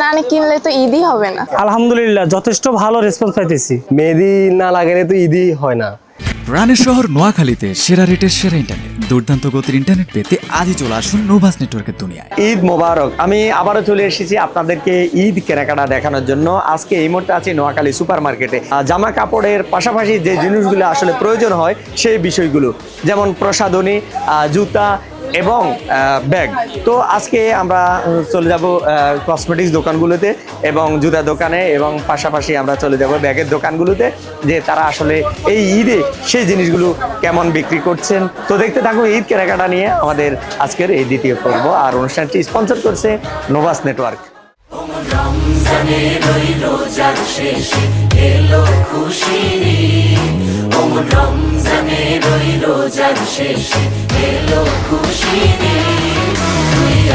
না কিনলে তো ঈদই হবে না। আলহামদুলিল্লাহ যথেষ্ট ভালো রেসপন্স পাইতেছি। মেহেদি না লাগালে তো ঈদই হয় না। প্রাণের শহর নোয়াখালীতে সেরা রেটের সেরা ইন্টারনেট দুর্দান্ত গতির ইন্টারনেট পেতে আজই চলে আসুন নোভাস নেটওয়ার্কের দুনিয়ায়। ঈদ মোবারক। আমি আবারও চলে এসেছি আপনাদেরকে ঈদ কেনাকাটা দেখানোর জন্য। আজকে এই মুহূর্তে আছি নোয়াখালী সুপার মার্কেটে জামা কাপড়ের পাশাপাশি যে জিনিসগুলো আসলে প্রয়োজন হয় সেই বিষয়গুলো। যেমন প্রসাধনী আহ, জুতা এবং ব্যাগ। তো আজকে আমরা চলে যাব কসমেটিক্স দোকানগুলোতে এবং জুতা দোকানে এবং পাশাপাশি আমরা চলে যাব ব্যাগের দোকানগুলোতে যে তারা আসলে এই ঈদে সেই জিনিসগুলো কেমন বিক্রি করছেন। তো দেখতে থাকুন ঈদ কেনাকাটা নিয়ে আমাদের আজকের এই দ্বিতীয় পর্ব। আর অনুষ্ঠানটি স্পন্সর করছে নোভাস নেটওয়ার্ক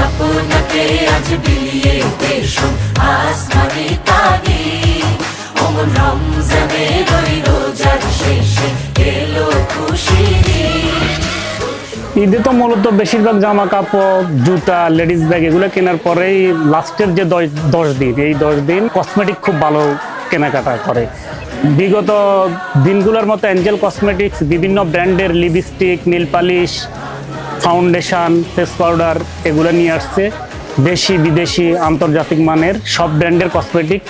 আপনাকে আজ বিলিয়ে পেশো আসমানি তাগি ওমন রমজানের ওই রোজার শেষে। এলো খুশির ঈদে তো মূলত বেশিরভাগ জামা কাপড় জুতা, লেডিস ব্যাগ এগুলো কেনার পরেই লাস্টের যে দশ দিন, এই দশ দিন কসমেটিক খুব ভালো কেনাকাটা করে। বিগত দিনগুলোর মতো অ্যাঞ্জেল কসমেটিক্স বিভিন্ন ব্র্যান্ডের lipstick nail polish foundation face powder এগুলো নিয়ে আসছে। দেশি বিদেশি আন্তর্জাতিক মানের সব ব্র্যান্ডের কসমেটিক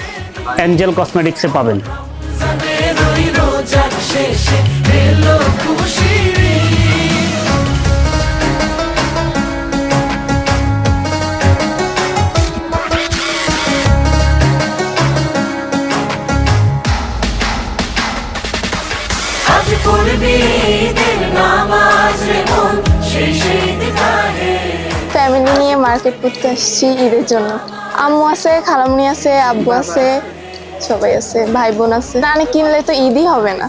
অ্যাঞ্জেল কসমেটিক্সে পাবেন। ফ্যামিলি নিয়ে মার্কেট করতে আসছি ঈদের জন্য। আম্মু আছে, খালামনি আছে, আব্বু আছে, সবাই আছে, ভাই বোন আছে। না কিনলে তো ঈদই হবে না।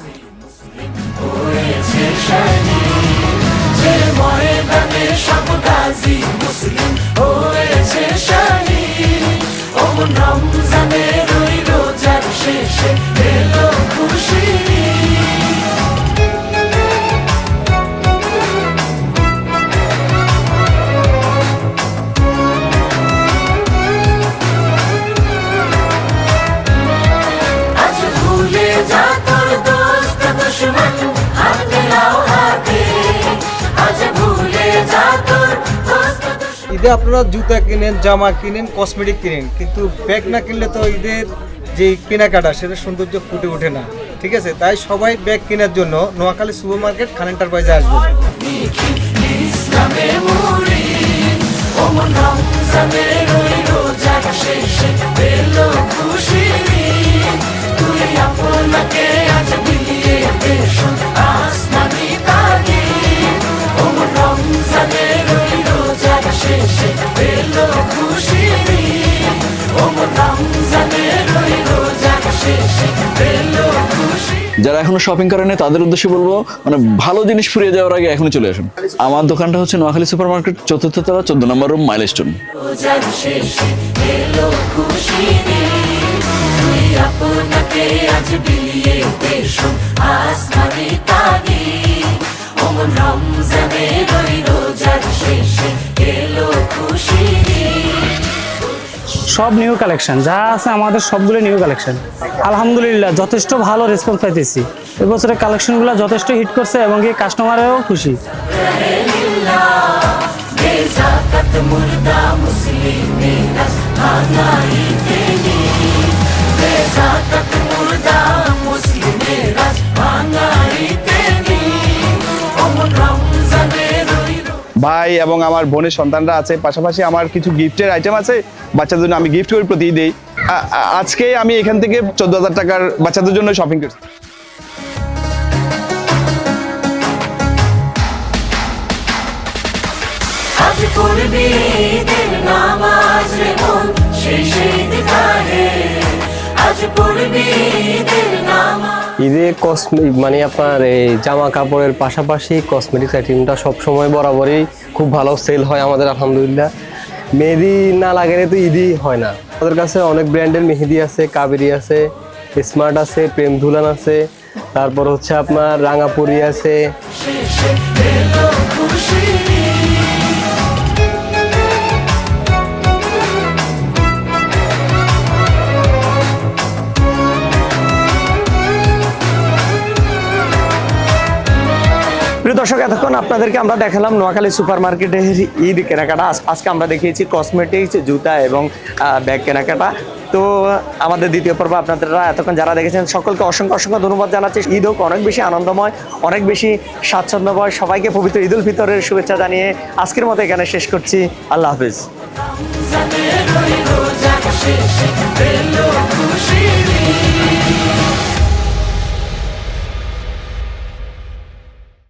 ঈদে আপনারা জুতা কিনেন, জামা কিনেন কসমেটিক কিনেন, কিন্তু ব্যাগ না কিনলে তো ঈদের যে কেনাকাটা, সেটা সৌন্দর্য ফুটে ওঠে না। ঠিক আছে? তাই সবাই ব্যাগ কেনার জন্য নোয়াখালী সুপার মার্কেট খান এন্টারপ্রাইজে আসবে যারা এখনও শপিং করেনি তাদের উদ্দেশ্যে বলব মানে ভালো জিনিস ফুরিয়ে যাওয়ার আগে এখনই চলে আসুন। আমার দোকানটা হচ্ছে নোয়াখালী সুপার মার্কেট চতুর্থ তলা, চোদ্দ নম্বর রুম বিলিয়ে পেশো আসমানি তাগি ওমন রমজানের সব নিউ কালেকশন যা আছে আমাদের সবগুলো নিউ কালেকশন আলহামদুলিল্লাহ, যথেষ্ট ভালো রেসপন্স পাইতেছি। এবছরের কালেকশনগুলো যথেষ্ট হিট করছে এবং এই কাস্টমারেও খুশি। ভাই এবং আমার বোনের সন্তানরা আছে, পাশাপাশি আমার কিছু গিফটের আইটেম আছে, বাচ্চাদের জন্য আমি গিফট করি প্রতি দিই। আজকে আমি এখান থেকে চোদ্দ হাজার টাকার বাচ্চাদের জন্য শপিং করছি। পড়বি ঈদের নামাজ রে মন, সেই সেই ঈদে কসমেটিক মানে আপনার এই জামা কাপড়ের পাশাপাশি কসমেটিক্স আইটেমটা সবসময় বরাবরই খুব ভালো সেল হয় আমাদের, আলহামদুলিল্লাহ। মেহেদি না লাগালে তো ঈদই হয় না। আমাদের কাছে অনেক ব্র্যান্ডের মেহেদি আছে, কাবেরি আছে স্মার্ট আছে প্রেম ধুলান আছে। তারপর হচ্ছে আপনার রাঙাপুরি আছে। প্রিয় দর্শক, এতক্ষণ আপনাদেরকে আমরা দেখালাম নোয়াখালী সুপার মার্কেটের ঈদ কেনাকাটা। আজকে আমরা দেখিয়েছি কসমেটিক্স জুতা এবং ব্যাগ কেনাকাটা। তো, আমাদের দ্বিতীয় পর্ব আপনারা এতক্ষণ যারা দেখেছেন, সকলকে অসংখ্য অসংখ্য ধন্যবাদ জানাচ্ছি। ঈদ হোক, অনেক বেশি আনন্দময়, অনেক বেশি স্বাচ্ছন্দ্যময়। সবাইকে পবিত্র ঈদ উল ফিতরের শুভেচ্ছা জানিয়ে আজকের মতো এখানে শেষ করছি। আল্লাহ হাফিজ।